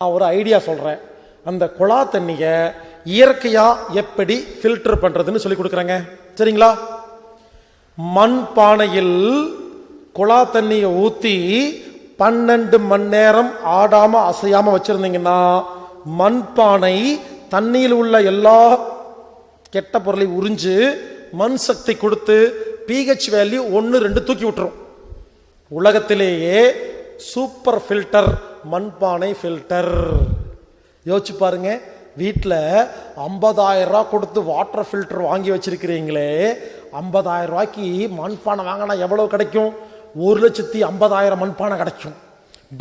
நான் ஒரு ஐடியா சொல்கிறேன் அந்த குழா தண்ணியை இயற்கையாக எப்படி ஃபில்டர் பண்ணுறதுன்னு சொல்லி கொடுக்குறேங்க. சரிங்களா? மண் பானையில் குழா தண்ணியை ஊற்றி பன்னெண்டு மணி நேரம் ஆடாமல் அசையாமல் வச்சுருந்தீங்கன்னா மண்பானை தண்ணியில் உள்ள எல்லா கெட்ட பொருளை உறிஞ்சு மண் சக்தி கொடுத்து பிஹெச் வேல்யூ ஒன்று ரெண்டு தூக்கி விட்டுரும். உலகத்திலேயே சூப்பர் ஃபில்டர் மண்பானை ஃபில்டர் யோசிச்சு பாருங்க வீட்டில் ஐம்பதாயிரம் ரூபா கொடுத்து வாட்டர் ஃபில்டர் வாங்கி வச்சிருக்கிறீங்களே ஐம்பதாயிரம் ரூபாய்க்கு மண்பானை வாங்கினா எவ்வளோ கிடைக்கும்? ஒரு லட்சத்தி ஐம்பதாயிரம் மண்பானை கிடைக்கும்.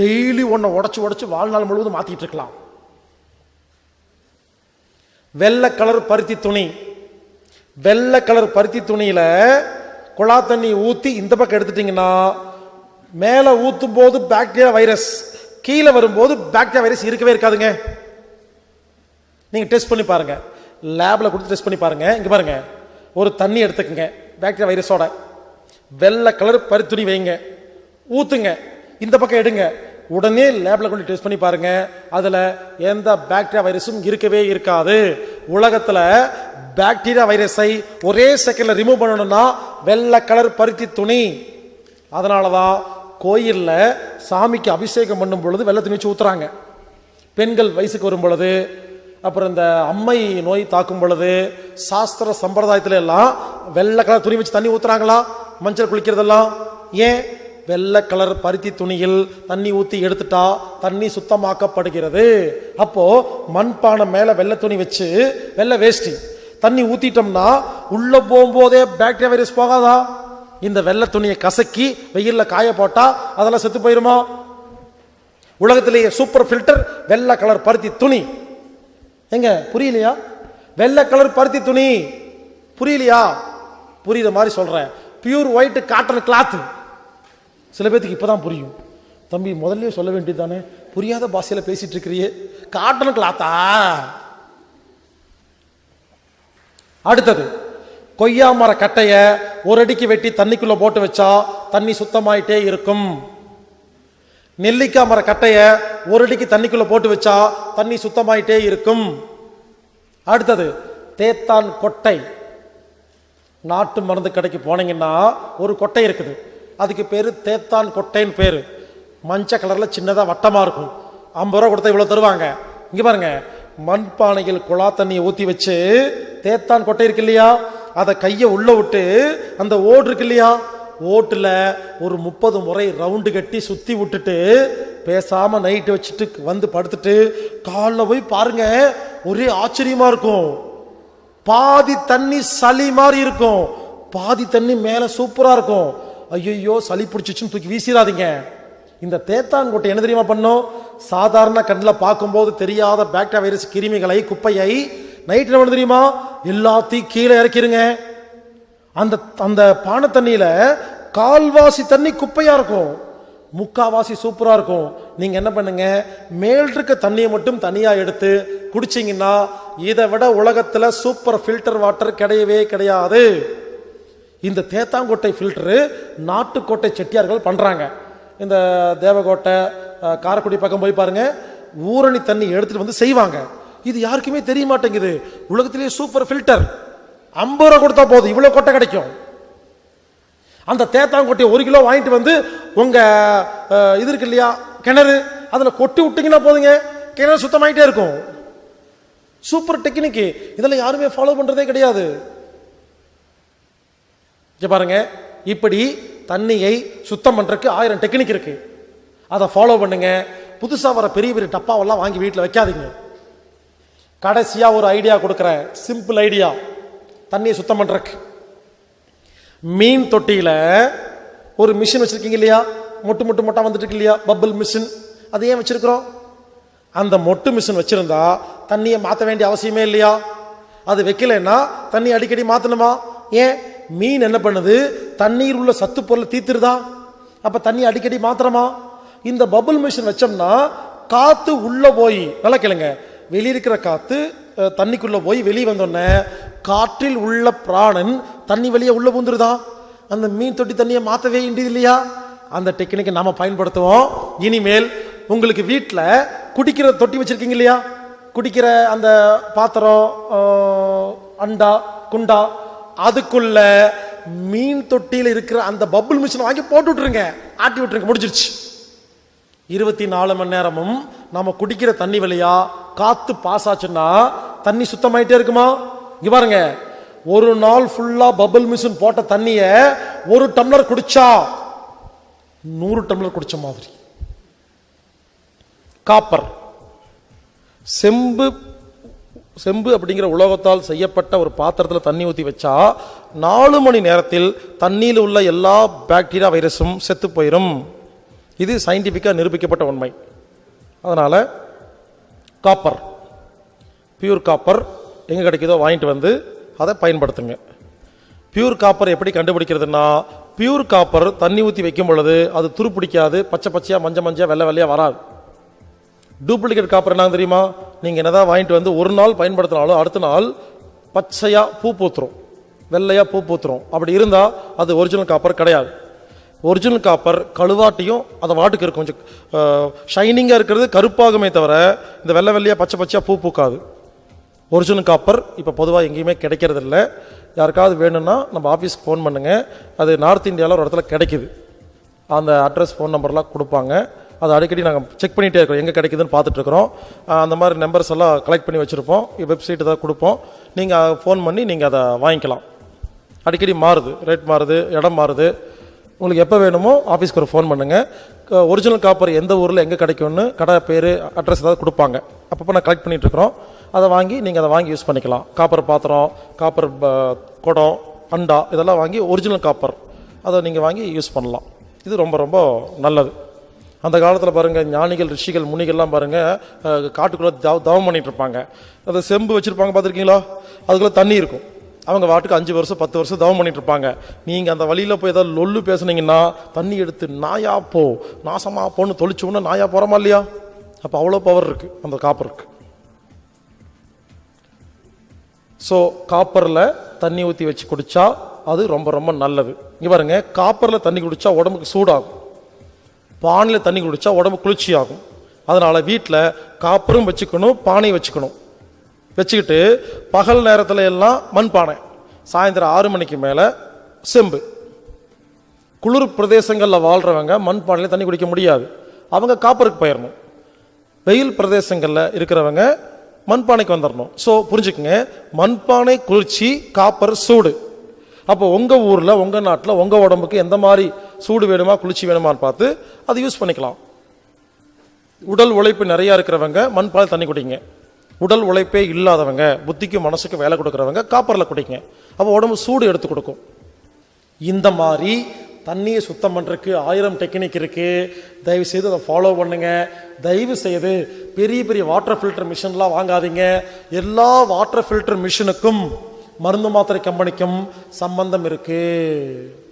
டெய்லி ஒன்றை உடச்சி உடச்சி வாழ்நாள் முழுவதும் மாற்றிட்டு இருக்கலாம். வெள்ளை கலர் பருத்தி துணி. வெள்ளை கலர் பருத்தி துணியில் குழா தண்ணி ஊற்றி இந்த பக்கம் எடுத்துட்டீங்கன்னா மேலே ஊற்றும் போது பாக்டீரியா வைரஸ் கீழே வரும்போது பாக்டீரியா வைரஸ் இருக்கவே இருக்காதுங்க. நீங்கள் டெஸ்ட் பண்ணி பாருங்க. லேபில் கொடுத்து டெஸ்ட் பண்ணி பாருங்க. இங்கே பாருங்க. ஒரு தண்ணி எடுத்துக்கங்க. பாக்டீரியா வைரஸோட வெள்ளை கலர் பருத்துணி வைங்க. ஊற்றுங்க இந்த பக்கம் எடுங்க. உடனே லேபில் கொண்டு டெஸ்ட் பண்ணி பாருங்க. அதில் எந்த பாக்டீரியா வைரஸும் இருக்கவே இருக்காது. உலகத்தில் பாக்டீரியா வைரஸை ஒரே செகண்டில் ரிமூவ் பண்ணணும்னா வெள்ளை கலர் பருத்தி துணி. அதனால தான் கோயிலில் சாமிக்கு அபிஷேகம் பண்ணும் பொழுது வெள்ளை துணி வச்சு பெண்கள் வயசுக்கு வரும் பொழுது அப்புறம் இந்த அம்மை நோய் தாக்கும் பொழுது சாஸ்திர சம்பிரதாயத்துல எல்லாம் வெள்ளை கலர் துணி வச்சு தண்ணி ஊற்றுறாங்களா மஞ்சள் குளிக்கிறதெல்லாம்? ஏன்? வெள்ளை கலர் பருத்தி துணியில் தண்ணி ஊற்றி எடுத்துட்டா தண்ணி சுத்தமாக்கப்படுகிறது. அப்போ மண்பானை மேலே வெள்ளை துணி வச்சு வெள்ளை வேஷ்டி தண்ணி ஊற்றிட்டோம்னா உள்ளே போகும்போதே பாக்டீரியா வைரஸ் போகாதா? இந்த வெள்ளை துணியை கசக்கி வெயிலில் காய போட்டால் அதெல்லாம் செத்து போயிருமோ? உலகத்திலேயே சூப்பர் ஃபில்டர் வெள்ளை கலர் பருத்தி துணி. எங்க புரியலையா? வெள்ளை கலர் பருத்தி துணி. புரியலையா? புரியுற மாதிரி சொல்கிறேன் பியூர் ஒயிட் காட்டன் கிளாத் சில பேர்த்துக்கு இப்போ தான் புரியும். தம்பி முதல்லயே சொல்ல வேண்டியது தானே புரியாத பாஷையில் பேசிட்டு இருக்கிறியே. காட்டன் கிளாத்தா அடுத்தது. கொய்யா மர கட்டையை ஒரு அடிக்கு வெட்டி தண்ணிக்குள்ளே போட்டு வச்சா தண்ணி சுத்தமாயிட்டே இருக்கும். நெல்லிக்காய் மர கட்டையை ஒரு அடிக்கு தண்ணிக்குள்ளே போட்டு வச்சா தண்ணி சுத்தமாயிட்டே இருக்கும். அடுத்தது தேத்தான் கொட்டை. நாட்டு மருந்து கடைக்கு போனீங்கன்னா ஒரு கொட்டை இருக்குது. அதுக்கு பேர் தேத்தான் கொட்டைன்னு பேர். மஞ்சள் கலரில் சின்னதாக வட்டமாக இருக்கும். ஐம்பது ரூபா கொடுத்தா இவ்வளோ தருவாங்க. இங்கே பாருங்க மண்பானையில் குழா தண்ணியை ஊற்றி வச்சு தேத்தான் கொட்டை இருக்கு இல்லையா? அதை கையை உள்ளே விட்டு அந்த ஓடு இருக்கு இல்லையா? ஓட்டில் ஒரு முப்பது முறை ரவுண்டு கட்டி சுற்றி விட்டுட்டு பேசாமல் நைட்டு வச்சுட்டு வந்து படுத்துட்டு காலைல போய் பாருங்க ஒரே ஆச்சரியமாக இருக்கும். பாதி தண்ணி சளி மாதிரி இருக்கும். பாதி தண்ணி மேலே சூப்பராக இருக்கும். ஐயோ சளி பிடிச்சிச்சுன்னு தூக்கி வீசிடாதீங்க இந்த தேத்தாங்கோட்டை என்ன தெரியுமா பண்ணும்? சாதாரண கண்ணில் பார்க்கும்போது தெரியாத பாக்டீரியா வைரஸ் கிருமிகளை குப்பையை நைட் என்ன தெரியுமா? எல்லாத்தையும் கீழே இறக்கிருங்க. அந்த அந்த பானை தண்ணியில கால்வாசி தண்ணி குப்பையா இருக்கும். முக்காவாசி சூப்பராக இருக்கும். நீங்கள் என்ன பண்ணுங்க? மேல் இருக்க தண்ணியை மட்டும் தனியாக எடுத்து குடிச்சிங்கன்னா இதை விட உலகத்தில் சூப்பர் ஃபில்டர் வாட்டர் கிடையவே கிடையாது. இந்த தேத்தாங்கோட்டை ஃபில்டரு நாட்டுக்கோட்டை செட்டியார்கள் பண்ணுறாங்க இந்த தேவகோட்டை காரக்குடி காரைக்குடி பக்கம் போய் பாருங்கள் ஊரணி தண்ணி எடுத்துகிட்டு வந்து செய்வாங்க. இது யாருக்குமே தெரிய மாட்டேங்குது உலகத்திலேயே சூப்பர் ஃபில்டர் ஐம்பது ரூபா கொடுத்தா போதும். இவ்வளோ கொட்டை கிடைக்கும். அந்த தேத்தாங்கொட்டையை ஒரு கிலோ வாங்கிட்டு வந்து உங்கள் இது இருக்கு இல்லையா கிணறு அதில் கொட்டி விட்டிங்கன்னா போதுங்க. கிணறு சுத்தமாயிட்டே இருக்கும். சூப்பர் டெக்னிக்கு இதெல்லாம் யாருமே ஃபாலோ பண்ணுறதே கிடையாது. இங்கே பாருங்க. இப்படி தண்ணியை சுத்தம் பண்ணுறதுக்கு ஆயிரம் டெக்னிக் இருக்குது அதை ஃபாலோ பண்ணுங்க. புதுசாக வர பெரிய பெரிய டப்பாவெல்லாம் வாங்கி வீட்டில் வைக்காதீங்க. கடைசியாக ஒரு ஐடியா கொடுக்குறேன். சிம்பிள் ஐடியா தண்ணியை சுத்தம் பண்ணுறக்கு மீன் தொட்டியில் ஒரு மிஷின் வச்சுருக்கீங்க இல்லையா? மொட்டு மொட்டு மொட்டாக வந்துட்டு இருக்கு இல்லையா? பப்பிள் மிஷின் அது ஏன் வச்சுருக்குறோம்? அந்த மொட்டு மிஷின் வச்சுருந்தா தண்ணியை மாற்ற வேண்டிய அவசியமே இல்லையா? அது வைக்கலைன்னா தண்ணி அடிக்கடி மாற்றணுமா ஏன்? மீன் என்ன பண்ணுது? தண்ணீர் உள்ள சத்து பொருளை தீத்துருதா அப்போ தண்ணி அடிக்கடி மாத்திரமா இந்த பபுள் மிஷின் வச்சோம்னா காற்று உள்ளே போய் நல்லா கேளுங்க வெளியிருக்கிற இருக்கிற தண்ணிக்குள்ளே போய் வெளியே வந்தோடனே காற்றில் உள்ள பிராணன் தண்ணி வெளியே உள்ளே பூந்துருதா? அந்த மீன் தொட்டி தண்ணியை மாற்றவே இண்டியது இல்லையா அந்த டெக்னிக்கை நாம் பயன்படுத்துவோம். இனிமேல் உங்களுக்கு வீட்டில் குடிக்கிற தொட்டி வச்சுருக்கீங்க இல்லையா? குடிக்கிற அந்த பாத்திரம் அண்டா குண்டா அதுக்குள்ள மீன் தொட்டியில் இருக்கிற அந்த பப்புள் மிஷினை வாங்கி போட்டு விட்டுருங்க. ஆட்டி விட்டுருங்க. முடிஞ்சிருச்சு. இருபத்தி நாலு மணி நேரமும் நம்ம குடிக்கிற தண்ணி வழியா காத்து பாஸ் ஆச்சுன்னா தண்ணி சுத்தமாயிட்டே இருக்குமா? இங்க பாருங்க. ஒரு நாள் ஃபுல்லா பபிள் மிஷின் போட்ட தண்ணிய ஒரு டம்ளர் குடிச்சா நூறு டம்ளர் குடிச்ச மாதிரி. காப்பர் செம்பு செம்பு அப்படிங்கிற உலோகத்தால் செய்யப்பட்ட ஒரு பாத்திரத்தில் தண்ணி ஊற்றி வச்சா நாலு மணி நேரத்தில் தண்ணியில் உள்ள எல்லா பாக்டீரியா வைரஸும் செத்து போயிடும் இது சயின்டிஃபிக்காக நிரூபிக்கப்பட்ட உண்மை. அதனால் காப்பர் பியூர் காப்பர் எங்கே கிடைக்குதோ வாங்கிட்டு வந்து அதை பயன்படுத்துங்க. பியூர் காப்பர் எப்படி கண்டுபிடிக்கிறதுனா பியூர் காப்பர் தண்ணி ஊற்றி வைக்கும் பொழுது அது துருப்பிடிக்காது பச்சை பச்சையாக மஞ்ச மஞ்சள் வெள்ளை வெள்ளையாக வராது. டூப்ளிகேட் காப்பர் என்ன தெரியுமா? நீங்கள் என்னதான் வாங்கிட்டு வந்து ஒரு நாள் பயன்படுத்தினாலும் அடுத்த நாள் பச்சையாக பூ பூத்துரும். வெள்ளையாக பூ பூத்துரும். அப்படி இருந்தால் அது ஒரிஜினல் காப்பர் கிடையாது. ஒரிஜினல் காப்பர் கழுவாட்டியும் அதை வாட்டுக்கு இருக்கும். கொஞ்சம் ஷைனிங்காக இருக்கிறது கருப்பாகுமே தவிர இந்த வெள்ளை வெள்ளையாக பச்சை பச்சையாக பூ பூக்காது. ஒரிஜினல் காப்பர் இப்போ பொதுவாக எங்கேயுமே கிடைக்கிறது இல்லை யாருக்காவது வேணும்னா நம்ம ஆஃபீஸ்க்கு ஃபோன் பண்ணுங்கள் அது நார்த் இந்தியாவில் ஒரு இடத்துல கிடைக்குது. அந்த அட்ரஸ் ஃபோன் நம்பர்லாம் கொடுப்பாங்க. அதை அடிக்கடி நாங்கள் செக் பண்ணிகிட்டே இருக்கோம் எங்கே கிடைக்குதுன்னு பார்த்துட்ருக்குறோம் அந்த மாதிரி நம்பர்ஸ் எல்லாம் கலெக்ட் பண்ணி வச்சுருப்போம். வெப்சைட் தான் கொடுப்போம். நீங்கள் ஃபோன் பண்ணி நீங்கள் அதை வாங்கிக்கலாம். அடிக்கடி மாறுது. ரேட் மாறுது இடம் மாறுது. உங்களுக்கு எப்போ வேணுமோ ஆஃபீஸ்க்கு ஒரு ஃபோன் பண்ணுங்கள் ஒரிஜினல் காப்பர் எந்த ஊரில் எங்கே கிடைக்கும்னு கடை பேர் அட்ரஸ் ஏதாவது கொடுப்பாங்க. அப்பப்போ நான் கலெக்ட் பண்ணிகிட்ருக்குறோம் இருக்கிறோம். அதை வாங்கி நீங்கள் அதை வாங்கி யூஸ் பண்ணிக்கலாம். காப்பர் பாத்திரம் காப்பர் ப- குடம் அண்டா இதெல்லாம் வாங்கி ஒரிஜினல் காப்பர் அதை நீங்கள் வாங்கி யூஸ் பண்ணலாம். இது ரொம்ப ரொம்ப நல்லது. அந்த காலத்தில் பாருங்கள் ஞானிகள் ரிஷிகள் முனிகள்லாம் பாருங்கள் காட்டுக்குள்ளே தவம் பண்ணிகிட்ருப்பாங்க அதை செம்பு வச்சுருப்பாங்க பார்த்துருக்கீங்களா? அதுக்குள்ளே தண்ணி இருக்கும். அவங்க வாட்டுக்கு அஞ்சு வருஷம் பத்து வருஷம் தவம் பண்ணிட்டு இருப்பாங்க நீங்கள் அந்த வழியில் போய் ஏதாவது லொல்லு பேசுனீங்கன்னா தண்ணி எடுத்து நாயா போ நாசமா போன்னு தொளிச்சோன்னா நாயா போகிறோமா இல்லையா? அப்போ அவ்வளோ பவர் இருக்குது அந்த காப்பருக்கு ஸோ காப்பரில் தண்ணி ஊற்றி வச்சு குடித்தா அது ரொம்ப ரொம்ப நல்லது. இங்கே பாருங்க காப்பரில் தண்ணி குடித்தா உடம்புக்கு சூடாகும். பானையில் தண்ணி குடித்தா உடம்பு குளிர்ச்சி ஆகும் வீட்டில் காப்பரும் வச்சுக்கணும் பானையும் வச்சுக்கணும். வச்சுக்கிட்டு பகல் நேரத்தில் எல்லாம் மண்பானை. சாயந்தரம் ஆறு மணிக்கு மேலே செம்பு. குளிர் பிரதேசங்களில் வாழ்கிறவங்க மண்பானையில் தண்ணி குடிக்க முடியாது. அவங்க காப்பருக்கு போயிடணும் வெயில் பிரதேசங்களில் இருக்கிறவங்க மண்பானைக்கு வந்துடணும் ஸோ புரிஞ்சுக்குங்க. மண்பானை குளிர்ச்சி காப்பர் சூடு. அப்போ உங்கள் ஊரில் உங்கள் நாட்டில் உங்கள் உடம்புக்கு எந்த மாதிரி சூடு வேணுமா குளிர்ச்சி வேணுமான்னு பார்த்து அதை யூஸ் பண்ணிக்கலாம். உடல் உழைப்பு நிறையா இருக்கிறவங்க மண்பால் தண்ணி குடிங்க. உடல் உழைப்பே இல்லாதவங்க புத்திக்கும் மனசுக்கு வேலை கொடுக்குறவங்க காப்பரில் குடிங்க. அப்போ உடம்பு சூடு எடுத்து கொடுக்கும். இந்த மாதிரி தண்ணியை சுத்தம் பண்ணுறதுக்கு ஆயிரம் டெக்னிக் இருக்குது தயவு செய்து அதை ஃபாலோ பண்ணுங்க. தயவு செய்து பெரிய பெரிய வாட்டர் ஃபில்டர் மிஷின்லாம் வாங்காதீங்க. எல்லா வாட்டர் ஃபில்டர் மிஷினுக்கும் மருந்து மாத்திரை கம்பெனிக்கும் சம்பந்தம் இருக்குது